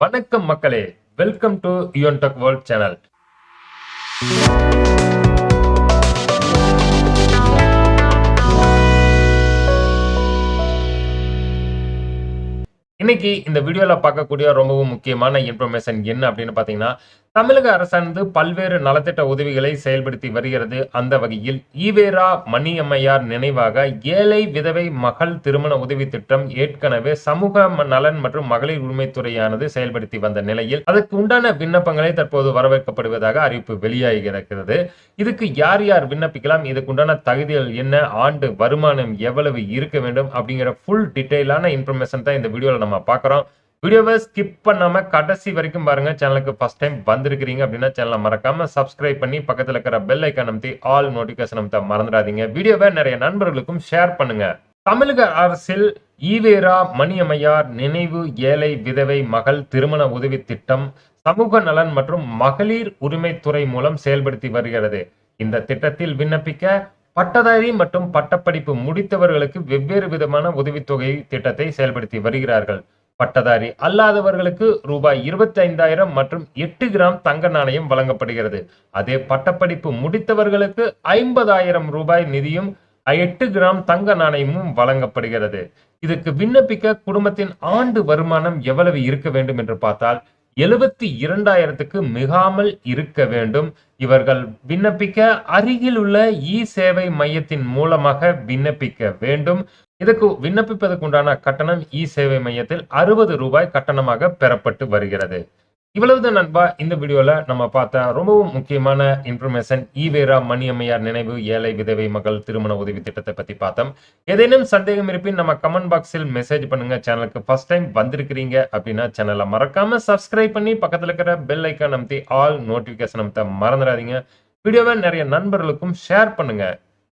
வணக்கம் மக்களே. Welcome to Yuvan tech world channel இன்னைக்கு இந்த வீடியோவில் பார்க்கக்கூடிய ரொம்பவும் முக்கியமான இன்ஃபர்மேஷன் என்ன அப்படின்னு பார்த்தீங்கன்னா தமிழக அரசானது பல்வேறு நலத்திட்ட உதவிகளை செயல்படுத்தி வருகிறது. அந்த வகையில் ஈவேரா மணியம்மையார் நினைவாக ஏழை விதவை மகள் திருமண உதவி திட்டம் ஏற்கனவே சமூக ம- நலன் மற்றும் மகளிர் உரிமைத்துறையானது செயல்படுத்தி வந்த நிலையில் அதற்கு உண்டான விண்ணப்பங்களை தற்போது வரவேற்கப்படுவதாக அறிவிப்பு வெளியாகி இருக்கிறது இதுக்கு யார் யார் விண்ணப்பிக்கலாம்? இதுக்கு உண்டான தகுதிகள் என்ன? ஆண்டு வருமானம் எவ்வளவு இருக்க வேண்டும்? அப்படிங்கிற ஃபுல் டீட்டெயிலான இன்ஃபர்மேஷன் தான் இந்த வீடியோவில் நம்ம பார்க்குறோம். வீடியோவை ஸ்கிப் பண்ணாம கடைசி வரைக்கும் பாருங்க. சேனலுக்கு ஃபர்ஸ்ட் டைம் வந்திருக்கிறீங்க அப்படின்னா சேனலை மறக்காம சப்ஸ்கிரைப் பண்ணி பக்கத்துல இருக்கிற பெல் ஐக்கான் அமைத்தி ஆல் நோட்டிபிகேஷன் அமைத்த மறந்துடாதீங்க. வீடியோவை நிறைய நண்பர்களுக்கும் ஷேர் பண்ணுங்க. தமிழக அரசில் ஈவேரா மணியம்மையார் நினைவு ஏழை விதவை மகள் திருமண உதவி திட்டம் சமூக நலன் மற்றும் மகளிர் உரிமைத்துறை மூலம் செயல்படுத்தி வருகிறது. இந்த திட்டத்தில் விண்ணப்பிக்க பட்டதாரி மற்றும் பட்டப்படிப்பு முடித்தவர்களுக்கு வெவ்வேறு விதமான உதவித்தொகை திட்டத்தை செயல்படுத்தி வருகிறார்கள். பட்டதாரி. அல்லாதவர்களுக்கு ரூபாய் இருபத்தி ஐந்தாயிரம் மற்றும் எட்டு கிராம் தங்க நாணயம் வழங்கப்படுகிறது. அதே பட்டப்படிப்பு முடித்தவர்களுக்கு ஐம்பதாயிரம் ரூபாய் நிதியும் எட்டு கிராம் தங்க நாணயமும் வழங்கப்படுகிறது. இதுக்கு விண்ணப்பிக்க குடும்பத்தின் ஆண்டு வருமானம் எவ்வளவு இருக்க வேண்டும் என்று பார்த்தால் எழுபத்தி இரண்டாயிரத்துக்கு மிகாமல் இருக்க வேண்டும். இவர்கள் விண்ணப்பிக்க அருகில் உள்ள இ சேவை மையத்தின் மூலமாக விண்ணப்பிக்க வேண்டும். இதற்கு விண்ணப்பிப்பதற்கு உண்டான கட்டணம் இ சேவை மையத்தில் அறுபது ரூபாய் கட்டணமாக பெறப்பட்டு வருகிறது. இவ்வளவுதான் நண்பா இந்த வீடியோல நம்ம பார்த்த ரொம்பவும் முக்கியமான இன்ஃபர்மேஷன் ஈவேரா மணியம்மையார் நினைவு ஏழை விதவை மகள் திருமண உதவி திட்டத்தை பத்தி பார்த்தோம். ஏதேனும் சந்தேகம் இருப்பின் நம்ம கமெண்ட் பாக்ஸில் மெசேஜ் பண்ணுங்க. சேனலுக்கு ஃபர்ஸ்ட் டைம் வந்திருக்கிறீங்க அப்படின்னா சேனலை மறக்காம சப்ஸ்கிரைப் பண்ணி பக்கத்துல இருக்கிற பெல் ஐக்கான் அமைத்தி ஆல் நோட்டிபிகேஷன் அமைத்த மறந்துடாதீங்க. வீடியோவை நிறைய நண்பர்களுக்கும் ஷேர் பண்ணுங்க.